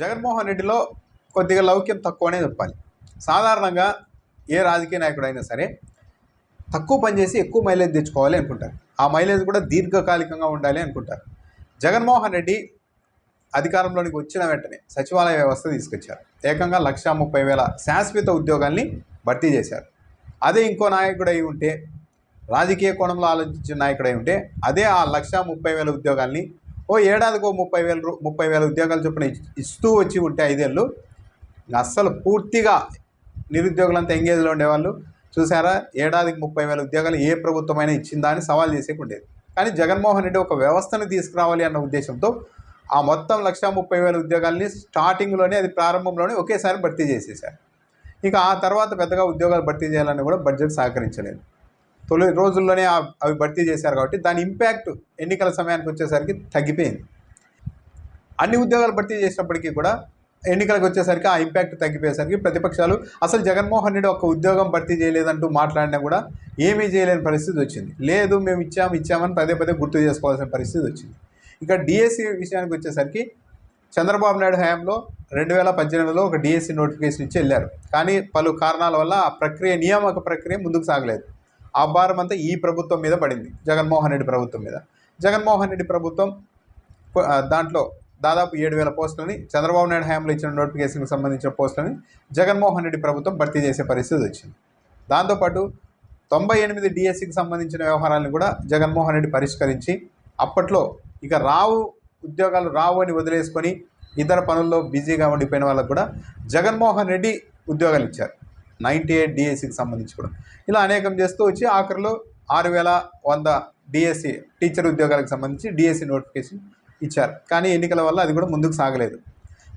జగన్మోహన్ రెడ్డిలో కొద్దిగా లౌక్యం తక్కువనే చెప్పాలి. సాధారణంగా ఏ రాజకీయ నాయకుడైనా సరే తక్కువ పని చేసి ఎక్కువ మైలేజ్ తెచ్చుకోవాలి అనుకుంటారు. ఆ మైలేజ్ కూడా దీర్ఘకాలికంగా ఉండాలి అనుకుంటారు. జగన్మోహన్ రెడ్డి అధికారంలోనికి వచ్చిన వెంటనే సచివాలయ వ్యవస్థ తీసుకొచ్చారు. ఏకంగా లక్షా ముప్పై వేల శాశ్వత ఉద్యోగాల్ని భర్తీ చేశారు. అదే ఇంకో నాయకుడై ఉంటే రాజకీయ కోణంలో ఆలోచించిన నాయకుడు అయి ఉంటే అదే ఆ లక్షా ముప్పై వేల ఉద్యోగాల్ని ఓ ఏడాదికో ముప్పై వేల ముప్పై వేల ఉద్యోగాలు చొప్పున ఇస్తూ వచ్చి ఉంటే ఐదేళ్ళు. అస్సలు పూర్తిగా నిరుద్యోగులంతా ఎంగేజ్లో ఉండేవాళ్ళు. చూసారా? ఏడాదికి ముప్పై వేల ఉద్యోగాలు ఏ ప్రభుత్వమైనా ఇచ్చిందా అని సవాల్ చేసేకి ఉండేది కానీ జగన్మోహన్ రెడ్డి ఒక వ్యవస్థను తీసుకురావాలి అన్న ఉద్దేశంతో ఆ మొత్తం లక్షా ముప్పై వేల ఉద్యోగాల్ని స్టార్టింగ్లోనే అది ప్రారంభంలోనే ఒకేసారి భర్తీ చేసేసారు ఇక ఆ తర్వాత పెద్దగా ఉద్యోగాలు భర్తీ చేయాలని కూడా బడ్జెట్ సహకరించలేదు. తొలి రోజుల్లోనే అవి భర్తీ చేశారు కాబట్టి దాని ఇంపాక్ట్ ఎన్నికల సమయానికి వచ్చేసరికి తగ్గిపోయింది. అన్ని ఉద్యోగాలు భర్తీ చేసినప్పటికీ కూడా ఎన్నికలకు వచ్చేసరికి ఆ ఇంపాక్ట్ తగ్గిపోయేసరికి ప్రతిపక్షాలు అసలు జగన్మోహన్ రెడ్డి ఒక ఉద్యోగం భర్తీ చేయలేదంటూ మాట్లాడినా కూడా ఏమీ చేయలేని పరిస్థితి వచ్చింది. లేదు మేము ఇచ్చాము ఇచ్చామని పదే పదే గుర్తు చేసుకోవాల్సిన పరిస్థితి వచ్చింది. ఇక డిఎస్సి విషయానికి వచ్చేసరికి చంద్రబాబు నాయుడు హయాంలో రెండు వేల పద్దెనిమిదిలో ఒక డిఎస్సి నోటిఫికేషన్ ఇచ్చి వెళ్ళారు. కానీ పలు కారణాల వల్ల ఆ ప్రక్రియ నియామక ప్రక్రియ ముందుకు సాగలేదు. ఆ భారం అంతా ఈ ప్రభుత్వం మీద పడింది. జగన్మోహన్ రెడ్డి ప్రభుత్వం మీద. జగన్మోహన్ రెడ్డి ప్రభుత్వం దాంట్లో దాదాపు ఏడు వేల పోస్టులని చంద్రబాబు నాయుడు హయాంలో ఇచ్చిన నోటిఫికేషన్కి సంబంధించిన పోస్టులని జగన్మోహన్ రెడ్డి ప్రభుత్వం భర్తీ చేసే పరిస్థితి వచ్చింది. దాంతోపాటు తొంభై ఎనిమిది డిఎస్సికి సంబంధించిన వ్యవహారాలను కూడా జగన్మోహన్ రెడ్డి పరిష్కరించి అప్పట్లో ఇక రావు ఉద్యోగాలు రావు అని వదిలేసుకొని ఇతర పనుల్లో బిజీగా ఉండిపోయిన వాళ్ళకు కూడా జగన్మోహన్ రెడ్డి ఉద్యోగాలు ఇచ్చారు. నైంటీ ఎయిట్ డిఎస్సికి సంబంధించి కూడా. ఇలా అనేకం చేస్తూ వచ్చి ఆఖరిలో ఆరు వేల వంద డిఎస్సి టీచర్ ఉద్యోగాలకు సంబంధించి డిఎస్సి నోటిఫికేషన్ ఇచ్చారు. కానీ ఎన్నికల వల్ల అది కూడా ముందుకు సాగలేదు.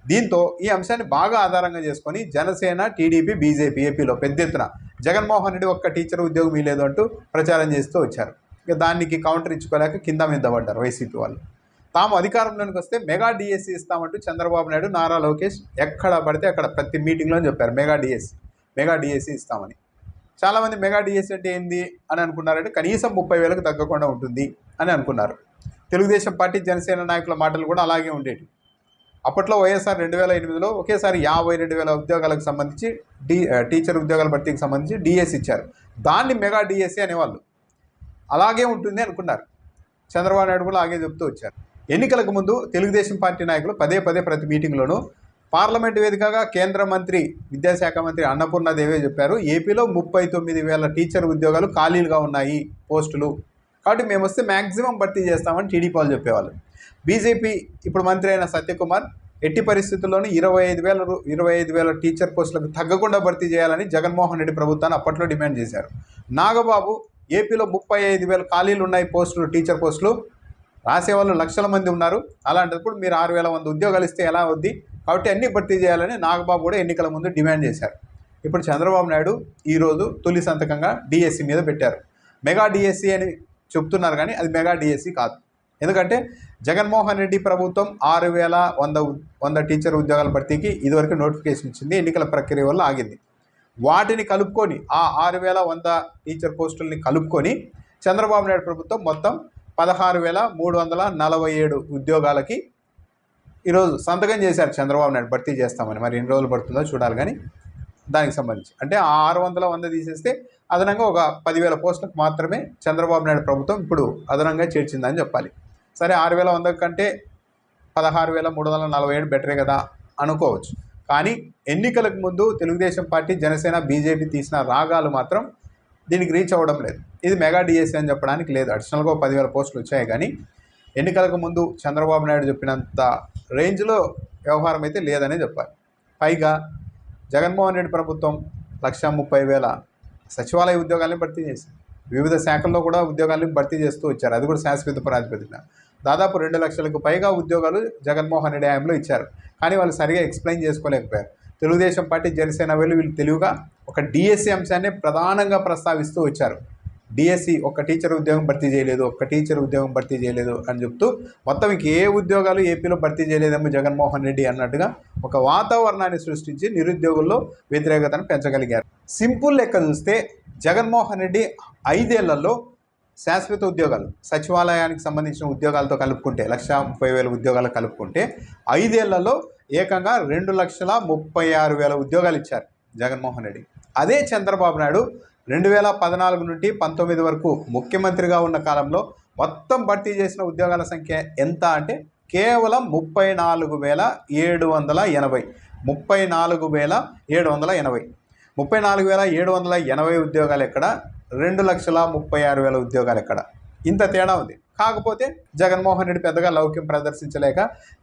దీంతో ఈ అంశాన్ని బాగా ఆధారంగా చేసుకొని జనసేన టీడీపీ బీజేపీ ఏపీలో పెద్ద ఎత్తున జగన్మోహన్ రెడ్డి ఒక్క టీచర్ ఉద్యోగం ఇవ్వలేదు అంటూ ప్రచారం చేస్తూ వచ్చారు. ఇక దానికి కౌంటర్ ఇచ్చుకోలేక కింద మీద పడ్డారు వైసీపీ వాళ్ళు. తాము అధికారంలోనికి వస్తే మెగా డిఎస్సి ఇస్తామంటూ చంద్రబాబు నాయుడు నారా లోకేష్ ఎక్కడ పడితే అక్కడ ప్రతి మీటింగ్లో చెప్పారు. మెగా డిఎస్సీ మెగా డిఎస్సి ఇస్తామని. చాలామంది మెగా డిఎస్సి అంటే ఏంది అని అనుకున్నారంటే కనీసం ముప్పై వేలకు తగ్గకుండా ఉంటుంది అని అనుకున్నారు. తెలుగుదేశం పార్టీ జనసేన నాయకుల మాటలు కూడా అలాగే ఉండేవి అప్పట్లో వైఎస్ఆర్ రెండు వేల ఎనిమిదిలో ఒకేసారి యాభై రెండు వేల ఉద్యోగాలకు సంబంధించి డి టీచర్ ఉద్యోగాల భర్తీకి సంబంధించి డిఎస్ ఇచ్చారు. దాన్ని మెగా డిఎస్సి అనేవాళ్ళు. అలాగే ఉంటుంది అనుకున్నారు. చంద్రబాబు నాయుడు కూడా అలాగే చెప్తూ వచ్చారు. ఎన్నికలకు ముందు తెలుగుదేశం పార్టీ నాయకులు పదే పదే ప్రతి మీటింగ్లోనూ పార్లమెంట్ వేదికగా కేంద్ర మంత్రి విద్యాశాఖ మంత్రి అన్నపూర్ణదేవే చెప్పారు ఏపీలో ముప్పై తొమ్మిది వేల టీచర్ ఉద్యోగాలు ఖాళీలుగా ఉన్నాయి పోస్టులు. కాబట్టి మేము వస్తే మ్యాక్సిమం భర్తీ చేస్తామని టీడీపీ వాళ్ళు చెప్పేవాళ్ళు. బీజేపీ ఇప్పుడు మంత్రి అయిన సత్యకుమార్ ఎట్టి పరిస్థితుల్లోనూ ఇరవై ఐదు వేల ఇరవై ఐదు వేల టీచర్ పోస్టులకు తగ్గకుండా భర్తీ చేయాలని జగన్మోహన్ రెడ్డి ప్రభుత్వాన్ని అప్పట్లో డిమాండ్ చేశారు. నాగబాబు ఏపీలో ముప్పై ఐదు వేల ఖాళీలు ఉన్నాయి పోస్టులు టీచర్ పోస్టులు. రాసేవాళ్ళు లక్షల మంది ఉన్నారు. అలాంటప్పుడు మీరు ఆరు వేల మంది ఉద్యోగాలు ఇస్తే ఎలా అవుద్ది? కాబట్టి అన్ని భర్తీ చేయాలని నాగబాబు కూడా ఎన్నికల ముందు డిమాండ్ చేశారు. ఇప్పుడు చంద్రబాబు నాయుడు ఈరోజు తొలి సంతకంగా డిఎస్సి మీద పెట్టారు. మెగా డిఎస్సి అని చెప్తున్నారు కానీ అది మెగా డిఎస్సి కాదు. ఎందుకంటే జగన్మోహన్ రెడ్డి ప్రభుత్వం ఆరు వేల వంద వంద టీచర్ ఉద్యోగాల భర్తీకి ఇదివరకు నోటిఫికేషన్ ఇచ్చింది ఎన్నికల ప్రక్రియ వల్ల ఆగింది. వాటిని కలుపుకొని ఆ ఆరు వేల వంద టీచర్ పోస్టుల్ని కలుపుకొని చంద్రబాబు నాయుడు ప్రభుత్వం మొత్తం పదహారు వేల మూడు వందల నలభై ఏడు ఉద్యోగాలకి ఈరోజు సంతకం చేశారు చంద్రబాబు నాయుడు భర్తీ చేస్తామని. మరి ఎన్ని రోజులు పడుతుందో చూడాలి కానీ దానికి సంబంధించి. అంటే ఆ ఆరు వందల వంద తీసేస్తే అదనంగా ఒక పదివేల పోస్టులకు మాత్రమే చంద్రబాబు నాయుడు ప్రభుత్వం ఇప్పుడు అదనంగా చేర్చిందని చెప్పాలి. సరే ఆరు వేల వంద కంటే పదహారు వేల మూడు వందల నలభై ఏడు బెటరే కదా అనుకోవచ్చు. కానీ ఎన్నికలకు ముందు తెలుగుదేశం పార్టీ జనసేన బీజేపీ తీసిన రాగాలు మాత్రం దీనికి రీచ్ అవ్వడం లేదు. ఇది మెగా డిఎస్సీ అని చెప్పడానికి లేదు. అడిషనల్గా పదివేల పోస్టులు వచ్చాయి కానీ ఎన్నికలకు ముందు చంద్రబాబు నాయుడు చెప్పినంత రేంజ్లో వ్యవహారం అయితే లేదనే చెప్పాలి. పైగా జగన్మోహన్ రెడ్డి ప్రభుత్వం లక్ష ముప్పై వేల సచివాలయ ఉద్యోగాల్ని భర్తీ చేసింది. వివిధ శాఖల్లో కూడా ఉద్యోగాల్ని భర్తీ చేస్తూ వచ్చారు. అది కూడా శాశ్వత ప్రాతిపదికన. దాదాపు రెండు లక్షలకు పైగా ఉద్యోగాలు జగన్మోహన్ రెడ్డి హయాంలో ఇచ్చారు. కానీ వాళ్ళు సరిగా ఎక్స్ప్లెయిన్ చేసుకోలేకపోయారు. తెలుగుదేశం పార్టీ జనసేన వీళ్ళు వీళ్ళు తెలివిగా ఒక డిఎస్సి అంశాన్ని ప్రధానంగా ప్రస్తావిస్తూ వచ్చారు. డిఎస్సి ఒక టీచర్ ఉద్యోగం భర్తీ చేయలేదు ఒక టీచర్ ఉద్యోగం భర్తీ చేయలేదు అని చెప్తూ మొత్తం ఏ ఉద్యోగాలు ఏపీలో భర్తీ చేయలేదేమో జగన్మోహన్ రెడ్డి అన్నట్టుగా ఒక వాతావరణాన్ని సృష్టించి నిరుద్యోగుల్లో వ్యతిరేకతను పెంచగలిగారు. సింపుల్ లెక్క చూస్తే జగన్మోహన్ రెడ్డి ఐదేళ్ళలో శాశ్వత ఉద్యోగాలు సచివాలయానికి సంబంధించిన ఉద్యోగాలతో కలుపుకుంటే లక్ష ముప్పై వేల ఉద్యోగాలు కలుపుకుంటే ఐదేళ్ళలో ఏకంగా రెండు లక్షల ముప్పై ఆరు వేల ఉద్యోగాలు ఇచ్చారు జగన్మోహన్ రెడ్డి. అదే చంద్రబాబు నాయుడు రెండు వేల పద్నాలుగు నుండి పంతొమ్మిది వరకు ముఖ్యమంత్రిగా ఉన్న కాలంలో మొత్తం భర్తీ చేసిన ఉద్యోగాల సంఖ్య ఎంత అంటే కేవలం ముప్పై నాలుగు వేల ఏడు వందల ఎనభై. ముప్పై నాలుగు వేల ఏడు వందల ఎనభై. ముప్పై నాలుగు వేల ఏడు వందల ఎనభై ఉద్యోగాలు ఎక్కడ? రెండు లక్షల ముప్పై ఆరు వేల ఉద్యోగాలు ఎక్కడ? ఇంత తేడా ఉంది. కాకపోతే జగన్మోహన్ రెడ్డి పెద్దగా లౌక్యం ప్రదర్శించలేక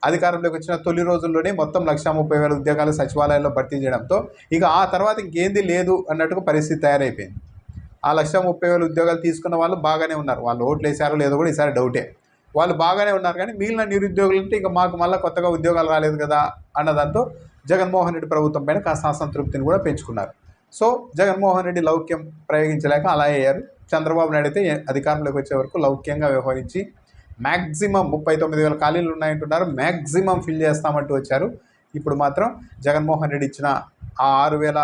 అధికారంలోకి వచ్చిన తొలి రోజుల్లోనే మొత్తం లక్ష ముప్పై వేల ఉద్యోగాలు సచివాలయాల్లో భర్తీ చేయడంతో ఇక ఆ తర్వాత ఇంకేంది లేదు అన్నట్టుగా పరిస్థితి తయారైపోయింది. ఆ లక్ష ముప్పై వేల ఉద్యోగాలు తీసుకున్న వాళ్ళు బాగానే ఉన్నారు. వాళ్ళు ఓట్లు వేసారో లేదో కూడా ఈసారి డౌటే. వాళ్ళు బాగానే ఉన్నారు కానీ మిగిలిన నిరుద్యోగులు అంటే ఇక మాకు మళ్ళీ కొత్తగా ఉద్యోగాలు రాలేదు కదా అన్నదాంతో జగన్మోహన్ రెడ్డి ప్రభుత్వం పైన కాస్త అసంతృప్తిని కూడా పెంచుకున్నారు. సో జగన్మోహన్ రెడ్డి లౌక్యం ప్రయోగించలేక అలా అయ్యారు. చంద్రబాబు నాయుడు అయితే అధికారంలోకి వచ్చే వరకు లౌక్యంగా వ్యవహరించి మ్యాక్సిమం ముప్పై తొమ్మిది వేల ఖాళీలు ఉన్నాయంటున్నారు. మ్యాక్సిమం ఫిల్ చేస్తామంటూ వచ్చారు. ఇప్పుడు మాత్రం జగన్మోహన్ రెడ్డి ఇచ్చిన ఆ ఆరు వేల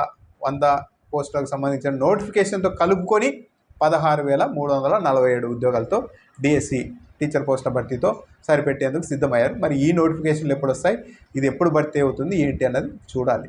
వంద పోస్టులకు సంబంధించిన నోటిఫికేషన్తో కలుపుకొని పదహారు వేల మూడు వందల నలభై ఏడు ఉద్యోగాలతో డిఎస్సి టీచర్ పోస్టుల భర్తీతో సరిపెట్టేందుకు సిద్ధమయ్యారు. మరి ఈ నోటిఫికేషన్లు ఎప్పుడు వస్తాయి? ఇది ఎప్పుడు భర్తీ అవుతుంది? ఏంటి అన్నది చూడాలి.